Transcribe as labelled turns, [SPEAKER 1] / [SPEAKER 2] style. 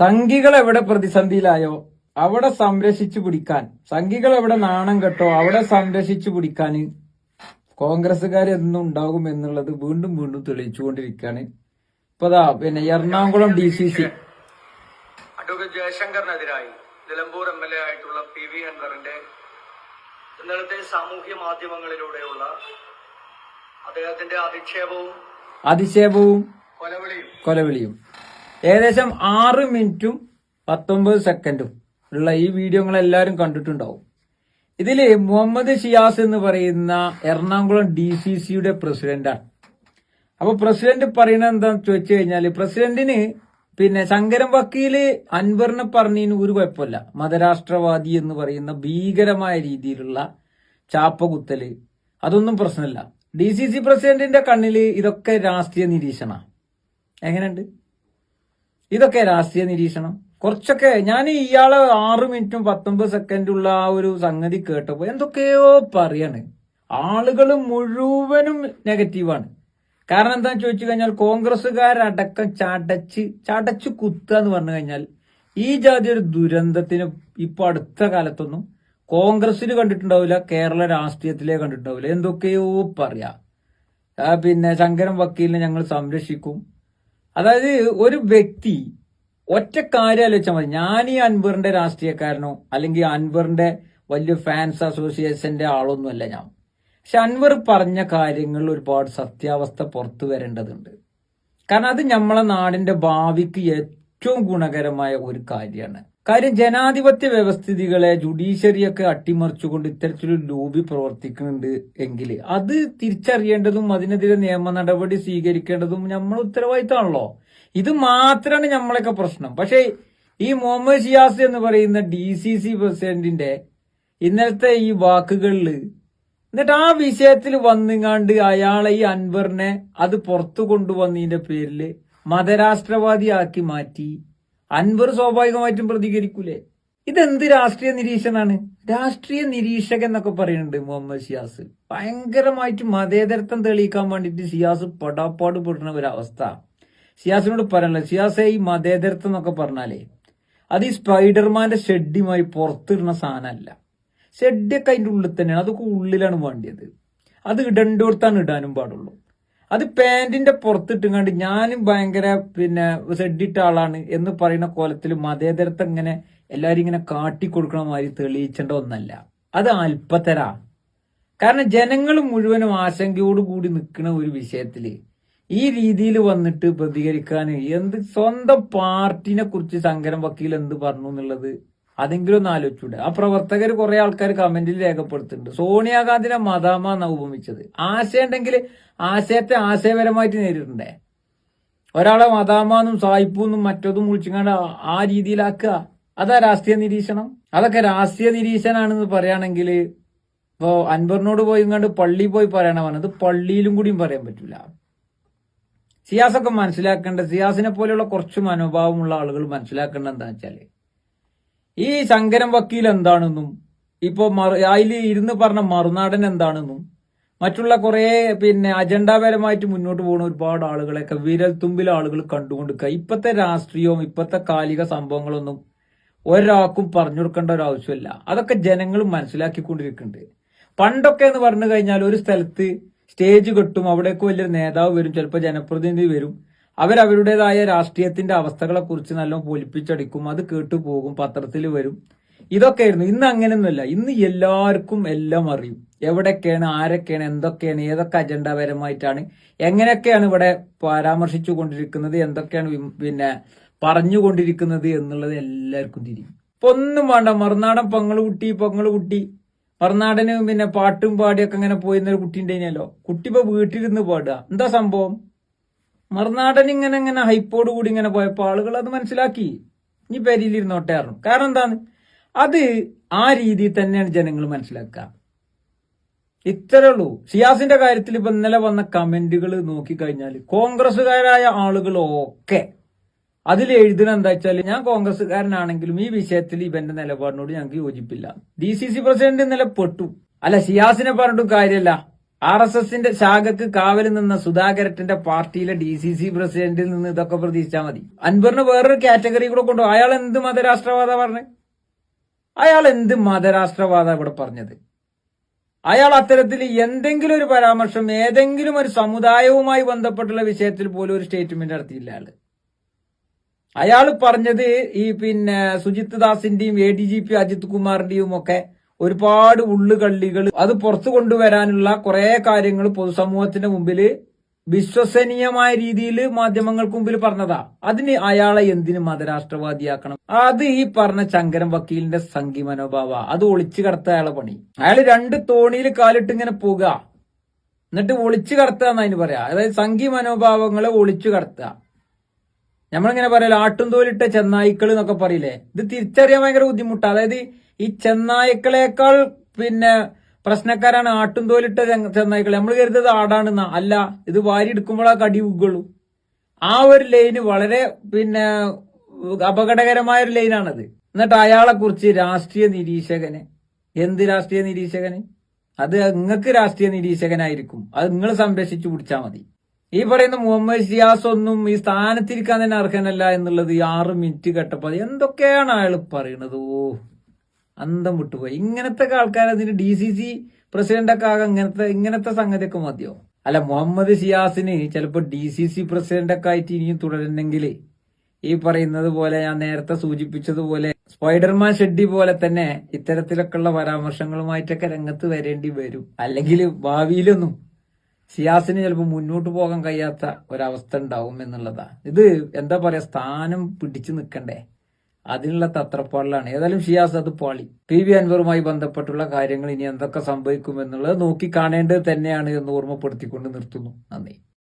[SPEAKER 1] സംഘികൾ എവിടെ പ്രതിസന്ധിയിലായോ അവിടെ സംരക്ഷിച്ചു പിടിക്കാൻ. സംഘികൾ എവിടെ നാണം കെട്ടോ അവിടെ സംരക്ഷിച്ചു പിടിക്കാൻ കോൺഗ്രസ്സുകാർ എന്നും ഉണ്ടാകും എന്നുള്ളത് വീണ്ടും വീണ്ടും തെളിയിച്ചുകൊണ്ടിരിക്കുകയാണ്. ഇപ്പതാ പിന്നെ Ernakulam D C C
[SPEAKER 2] advocate ജയശങ്കറിനെതിരായി Nilambur M L A ആയിട്ടുള്ള പി വി ഹൻവറിന്റെ ഇന്നലത്തെ സാമൂഹ്യ മാധ്യമങ്ങളിലൂടെയുള്ള അദ്ദേഹത്തിന്റെ അധിക്ഷേപവും
[SPEAKER 1] അധിക്ഷേപവും
[SPEAKER 2] കൊലവിളിയും.
[SPEAKER 1] കൊലവിളിയും. ഏകദേശം ആറ് മിനിറ്റും പത്തൊമ്പത് സെക്കൻഡും ഉള്ള ഈ വീഡിയോ എല്ലാവരും കണ്ടിട്ടുണ്ടാവും. ഇതിൽ മുഹമ്മദ് ഷിയാസ് എന്ന് പറയുന്ന എറണാകുളം ഡി സി സിയുടെ പ്രസിഡന്റാണ്. അപ്പൊ പ്രസിഡന്റ് പറയുന്നത് എന്താന്ന് ചോദിച്ചു കഴിഞ്ഞാൽ പ്രസിഡന്റിന് പിന്നെ ശങ്കരം വക്കീൽ അൻവറിനെ പറഞ്ഞതിന് ഒരു കുഴപ്പമില്ല. മതരാഷ്ട്രവാദി എന്ന് പറയുന്ന ഭീകരമായ രീതിയിലുള്ള ചാപ്പകുത്തൽ അതൊന്നും പ്രശ്നമില്ല. ഡി സി സി പ്രസിഡന്റിന്റെ കണ്ണിൽ ഇതൊക്കെ രാഷ്ട്രീയ നിരീക്ഷണ എങ്ങനെയുണ്ട്? ഇതൊക്കെ രാഷ്ട്രീയ നിരീക്ഷണം. കുറച്ചൊക്കെ ഞാൻ ഇയാളെ ആറ് മിനിറ്റും പത്തൊമ്പത് സെക്കൻഡുള്ള ആ ഒരു സംഗതി കേട്ടപ്പോ എന്തൊക്കെയോ പറയാണ്. ആളുകൾ മുഴുവനും നെഗറ്റീവാണ്. കാരണം എന്താന്ന് ചോദിച്ചു കഴിഞ്ഞാൽ കോൺഗ്രസ്സുകാരടക്കം ചടച്ച് ചടച്ച് കുത്തുക എന്ന് പറഞ്ഞു കഴിഞ്ഞാൽ ഈ ജാതി ഒരു ദുരന്തത്തിന് ഇപ്പൊ അടുത്ത കാലത്തൊന്നും കോൺഗ്രസ്സിൽ കണ്ടിട്ടുണ്ടാവില്ല കേരള രാഷ്ട്രീയത്തിലേ കണ്ടിട്ടുണ്ടാവില്ല. എന്തൊക്കെയോ പറയാ. പിന്നെ ശങ്കരൻ വക്കീലിനെ ഞങ്ങൾ സംരക്ഷിക്കും. അതായത് ഒരു വ്യക്തി ഒറ്റ കാര്യം ആലോചിച്ചാൽ മതി. ഞാൻ ഈ അൻവറിന്റെ രാഷ്ട്രീയക്കാരനോ അല്ലെങ്കിൽ അൻവറിന്റെ വലിയ ഫാൻസ് അസോസിയേഷന്റെ ആളൊന്നുമല്ല ഞാൻ. പക്ഷെ അൻവർ പറഞ്ഞ കാര്യങ്ങളിൽ ഒരുപാട് സത്യാവസ്ഥ പുറത്തു വരേണ്ടതുണ്ട്. കാരണം അത് നമ്മളെ നാടിന്റെ ഭാവിക്ക് ഏറ്റവും ഗുണകരമായ ഒരു കാര്യമാണ്. കാര്യം ജനാധിപത്യ വ്യവസ്ഥിതികളെ ജുഡീഷ്യറിയൊക്കെ അട്ടിമറിച്ചുകൊണ്ട് ഇത്തരത്തിലൊരു ലോബി പ്രവർത്തിക്കുന്നുണ്ട് എങ്കിൽ അത് തിരിച്ചറിയേണ്ടതും അതിനെതിരെ നിയമ നടപടി സ്വീകരിക്കേണ്ടതും നമ്മൾ ഉത്തരവാദിത്തമാണല്ലോ. ഇത് മാത്രമാണ് നമ്മളൊക്കെ പ്രശ്നം. പക്ഷേ ഈ മുഹമ്മദ് ഷിയാസ് എന്ന് പറയുന്ന ഡി സി സി പ്രസിഡന്റിന്റെ ഇന്നലത്തെ ഈ വാക്കുകളിൽ എന്നിട്ട് ആ വിഷയത്തിൽ വന്നുങ്ങാണ്ട് അയാളെ ഈ അൻവറിനെ അത് പുറത്തു കൊണ്ടുവന്നതിന്റെ പേരിൽ മതരാഷ്ട്രവാദിയാക്കി മാറ്റി. അൻവർ സ്വാഭാവികമായിട്ടും പ്രതികരിക്കൂലേ? ഇതെന്ത് രാഷ്ട്രീയ നിരീക്ഷണാണ്? രാഷ്ട്രീയ നിരീക്ഷകൻ എന്നൊക്കെ പറയുന്നുണ്ട് മുഹമ്മദ് ഷിയാസ്. ഭയങ്കരമായിട്ട് മതേതരത്വം തെളിയിക്കാൻ വേണ്ടിയിട്ട് ഷിയാസ് പടാപ്പാട് പെടുന്ന അവസ്ഥ ഷിയാസിനോട് പറയാനുള്ളത് ഷിയാസെ ഈ മതേതരത്വം എന്നൊക്കെ പറഞ്ഞാലേ അത് ഈ സ്പൈഡർമാന്റെ ഷെഡുമായി പുറത്തിടുന്ന സാധനമല്ല. ഷെഡൊക്കെ അതിന്റെ ഉള്ളിൽ തന്നെയാണ് അതൊക്കെ ഉള്ളിലാണ് വേണ്ടിയത്. അത് ഇടണ്ടോടത്താണ് ഇടാനും പാടുള്ളൂ. അത് പാന്റിന്റെ പുറത്തിട്ടുകൊണ്ട് ഞാനും ഭയങ്കര പിന്നെ സെഡിട്ട ആളാണ് എന്ന് പറയുന്ന കോലത്തിൽ മതേതരത്തെ ഇങ്ങനെ എല്ലാരും ഇങ്ങനെ കാട്ടിക്കൊടുക്കണ മാതിരി തെളിയിച്ചേണ്ട ഒന്നല്ല. അത് അല്പത്തര. കാരണം ജനങ്ങൾ മുഴുവനും ആശങ്കയോട് കൂടി നിൽക്കുന്ന ഒരു വിഷയത്തിൽ ഈ രീതിയിൽ വന്നിട്ട് പ്രതികരിക്കാൻ എന്ത് സ്വന്തം പാർട്ടിനെ കുറിച്ച് ശങ്കരൻ വക്കീൽ എന്ത് പറഞ്ഞു എന്നുള്ളത് അതെങ്കിലും ഒന്ന് ആലോചിച്ചൂടെ. ആ പ്രവർത്തകർ കുറെ ആൾക്കാർ കമന്റിൽ രേഖപ്പെടുത്തുന്നുണ്ട്. സോണിയാഗാന്ധിനെ മതാമാന്ന ഉപമിച്ചത്. ആശയം ഉണ്ടെങ്കിൽ ആശയത്തെ ആശയപരമായിട്ട് നേരിടണ്ടേ? ഒരാളെ മതാമാന്നും സായിപ്പൂന്നും മറ്റൊന്നും വിളിച്ചിങ്ങാണ്ട് ആ- രീതിയിലാക്കുക. അതാ രാഷ്ട്രീയ നിരീക്ഷണം. അതൊക്കെ രാഷ്ട്രീയ നിരീക്ഷണാണെന്ന് പറയുകയാണെങ്കിൽ ഇപ്പോ അൻവറിനോട് പോയി ഇങ്ങോട്ട് പള്ളി പോയി പറയണ പറഞ്ഞത് പള്ളിയിലും കൂടിയും പറയാൻ പറ്റില്ല സിയാസൊക്കെ മനസ്സിലാക്കേണ്ട സിയാസിനെ പോലെയുള്ള കുറച്ച് മനോഭാവമുള്ള ആളുകൾ മനസ്സിലാക്കേണ്ട എന്താ വെച്ചാൽ ഈ ശങ്കരൻ വക്കീൽ എന്താണെന്നും ഇപ്പോ അതിൽ ഇരുന്ന് പറഞ്ഞ മറുനാടൻ എന്താണെന്നും മറ്റുള്ള കുറേ പിന്നെ അജണ്ടാപരമായിട്ട് മുന്നോട്ട് പോകുന്ന ഒരുപാട് ആളുകളെയൊക്കെ വിരൽ തുമ്പിൽ ആളുകൾ കണ്ടുകൊണ്ടിരിക്കുക ഇപ്പത്തെ രാഷ്ട്രീയവും ഇപ്പത്തെ കാലിക സംഭവങ്ങളൊന്നും ഒരാൾക്കും പറഞ്ഞു കൊടുക്കേണ്ട ഒരു ആവശ്യമില്ല. അതൊക്കെ ജനങ്ങൾ മനസ്സിലാക്കിക്കൊണ്ടിരിക്കുന്നുണ്ട്. പണ്ടൊക്കെ എന്ന് പറഞ്ഞു കഴിഞ്ഞാൽ ഒരു സ്ഥലത്ത് സ്റ്റേജ് കെട്ടും അവിടേക്ക് വലിയൊരു നേതാവ് വരും ചിലപ്പോൾ ജനപ്രതിനിധി വരും. അവരവരുടേതായ രാഷ്ട്രീയത്തിന്റെ അവസ്ഥകളെ കുറിച്ച് നല്ല പൊലിപ്പിച്ചടിക്കും അത് കേട്ടു പോകും പത്രത്തിൽ വരും. ഇതൊക്കെയായിരുന്നു. ഇന്ന് അങ്ങനെയൊന്നുമല്ല. ഇന്ന് എല്ലാവർക്കും എല്ലാം അറിയും. എവിടെയൊക്കെയാണ് ആരൊക്കെയാണ് എന്തൊക്കെയാണ് ഏതൊക്കെ അജണ്ടപരമായിട്ടാണ് എങ്ങനെയൊക്കെയാണ് ഇവിടെ പരാമർശിച്ചു കൊണ്ടിരിക്കുന്നത് എന്തൊക്കെയാണ് പിന്നെ പറഞ്ഞുകൊണ്ടിരിക്കുന്നത് എന്നുള്ളത് എല്ലാവർക്കും തിരിയും. ഇപ്പൊ ഒന്നും വേണ്ട. മറുനാടൻ പങ്ങൾ കുട്ടി പൊങ്ങൾ കുട്ടി. മറുനാടന് പിന്നെ പാട്ടും പാടിയൊക്കെ ഇങ്ങനെ പോയിരുന്ന ഒരു കുട്ടി ഉണ്ടായിരുന്നല്ലോ കുട്ടി ഇപ്പൊ വീട്ടിലിരുന്ന് പാടുക. എന്താ സംഭവം? മറുനാടൻ ഇങ്ങനെ ഇങ്ങനെ ഹൈപ്പോട് കൂടി ഇങ്ങനെ പോയപ്പോൾ ആളുകൾ അത് മനസ്സിലാക്കി. ഇനി പേരിലിരുന്നോട്ടെ ആയിരുന്നു കാരണം എന്താണ്? അത് ആ രീതിയിൽ തന്നെയാണ് ജനങ്ങൾ മനസ്സിലാക്കുക. ഇത്രേ ഉള്ളൂ. സിയാസിന്റെ കാര്യത്തിൽ ഇപ്പൊ ഇന്നലെ വന്ന കമന്റുകൾ നോക്കിക്കഴിഞ്ഞാൽ കോൺഗ്രസ്സുകാരായ ആളുകളൊക്കെ അതിൽ എഴുതുന്ന എന്താ വെച്ചാൽ ഞാൻ കോൺഗ്രസ്സുകാരനാണെങ്കിലും ഈ വിഷയത്തിൽ ഇവന്റെ നിലപാടിനോട് ഞങ്ങൾക്ക് യോജിപ്പില്ല. ഡി സി സി പ്രസിഡന്റ് ഇന്നലെ പെട്ടു. അല്ല സിയാസിനെ പറഞ്ഞിട്ടും കാര്യമല്ല. ആർ എസ് എസിന്റെ ശാഖക്ക് കാവൽ നിന്ന സുധാകരത്തിന്റെ പാർട്ടിയിലെ ഡി സി സി പ്രസിഡന്റിൽ നിന്ന് ഇതൊക്കെ പ്രതീക്ഷിച്ചാൽ മതി. അൻവറിന് വേറൊരു കാറ്റഗറി കൂടെ കൊണ്ടു അയാൾ എന്ത് മതരാഷ്ട്രവാദ പറഞ്ഞു? അയാൾ എന്ത് മതരാഷ്ട്രവാദ ഇവിടെ പറഞ്ഞത്? അയാൾ അത്തരത്തിൽ എന്തെങ്കിലും ഒരു പരാമർശം ഏതെങ്കിലും ഒരു സമുദായവുമായി ബന്ധപ്പെട്ടുള്ള വിഷയത്തിൽ പോലും ഒരു സ്റ്റേറ്റ്മെന്റ് നടത്തിയില്ല ആൾ അയാൾ പറഞ്ഞത് ഈ പിന്നെ Sujith ദാസിന്റെയും A D G P Ajith കുമാറിന്റെയും ഒക്കെ ഒരുപാട് ഉള്ളുകള്ളികൾ അത് പുറത്തു കൊണ്ടുവരാനുള്ള കുറെ കാര്യങ്ങൾ പൊതുസമൂഹത്തിന്റെ മുമ്പിൽ വിശ്വസനീയമായ രീതിയിൽ മാധ്യമങ്ങൾക്ക് മുമ്പിൽ പറഞ്ഞതാ. അതിന് അയാളെ എന്തിനു മതരാഷ്ട്രവാദിയാക്കണം? അത് ഈ പറഞ്ഞ ചങ്കരൻ വക്കീലിന്റെ സംഘി മനോഭാവ. അത് ഒളിച്ചു കടത്ത അയാളെ പണി. അയാൾ രണ്ട് തോണിയിൽ കാലിട്ട് ഇങ്ങനെ പോകുക എന്നിട്ട് ഒളിച്ചു കടത്തുക എന്നതിന് പറയാ. അതായത് സംഘി മനോഭാവങ്ങളെ ഒളിച്ചു കടത്തുക നമ്മളിങ്ങനെ പറയല്ലോ ആട്ടുംതോലിട്ട ചെന്നായ്ക്കൾ എന്നൊക്കെ പറയില്ലേ? ഇത് തിരിച്ചറിയാൻ ഭയങ്കര ബുദ്ധിമുട്ടാണ് അതായത് ഈ ചെന്നായ്ക്കളേക്കാൾ പിന്നെ പ്രശ്നക്കാരാണ് ആട്ടുംതോലിട്ട തോലിട്ട ചെന്നായ്ക്കൾ നമ്മൾ കരുതത് ആടാണെന്ന. അല്ല ഇത് വാരി എടുക്കുമ്പോഴാ കടി ഉഗ്ഗുള്ളൂ ആ ഒരു ലൈന് വളരെ പിന്നെ അപകടകരമായ ഒരു ലൈനാണത്. എന്നിട്ട് അയാളെ കുറിച്ച് രാഷ്ട്രീയ നിരീക്ഷകന്. എന്ത് രാഷ്ട്രീയ നിരീക്ഷകന്? അത് നിങ്ങൾക്ക് രാഷ്ട്രീയ നിരീക്ഷകനായിരിക്കും. അത് നിങ്ങൾ സംരക്ഷിച്ചു പിടിച്ചാൽ മതി. ഈ പറയുന്ന മുഹമ്മദ് ഷിയാസ് ഒന്നും ഈ സ്ഥാനത്തിരിക്കാൻ തന്നെ അർഹനല്ല എന്നുള്ളത് ആറ് മിനിറ്റ് കേട്ടപ്പോൾ എന്തൊക്കെയാണ് അയാൾ പറയണത്? ഓ അന്തം വിട്ടുപോയി. ഇങ്ങനത്തെ ആൾക്കാരെ ഡി സി സി പ്രസിഡന്റ് ഒക്കെ ആകെ ഇങ്ങനത്തെ ഇങ്ങനത്തെ സംഗതിയൊക്കെ മതിയോ? അല്ല മുഹമ്മദ് ഷിയാസിന് ചിലപ്പോ ഡി സി സി പ്രസിഡന്റ് ഒക്കെ ആയിട്ട് ഇനിയും തുടരുന്നെങ്കിൽ ഈ പറയുന്നത് പോലെ ഞാൻ നേരത്തെ സൂചിപ്പിച്ചതുപോലെ സ്പൈഡർമാൻ ഷെഡ്ഡി പോലെ തന്നെ ഇത്തരത്തിലൊക്കെയുള്ള പരാമർശങ്ങളുമായിട്ടൊക്കെ രംഗത്ത് വരേണ്ടി വരും. അല്ലെങ്കിൽ ഭാവിയിലൊന്നും സിയാസിന് ചിലപ്പോൾ മുന്നോട്ട് പോകാൻ കഴിയാത്ത ഒരവസ്ഥ ഉണ്ടാവും എന്നുള്ളതാ ഇത് എന്താ പറയാ സ്ഥാനം പിടിച്ചു നിൽക്കണ്ടേ? അതിനുള്ള തത്രപ്പാടിലാണ് ഏതായാലും ഷിയാസ് അത് പാളി. പി വി അൻവറുമായി ബന്ധപ്പെട്ടുള്ള കാര്യങ്ങൾ ഇനി എന്തൊക്കെ സംഭവിക്കുമെന്നുള്ളത് നോക്കി കാണേണ്ടത് തന്നെയാണ് എന്ന് ഓർമ്മപ്പെടുത്തിക്കൊണ്ട് നിർത്തുന്നു. നന്ദി.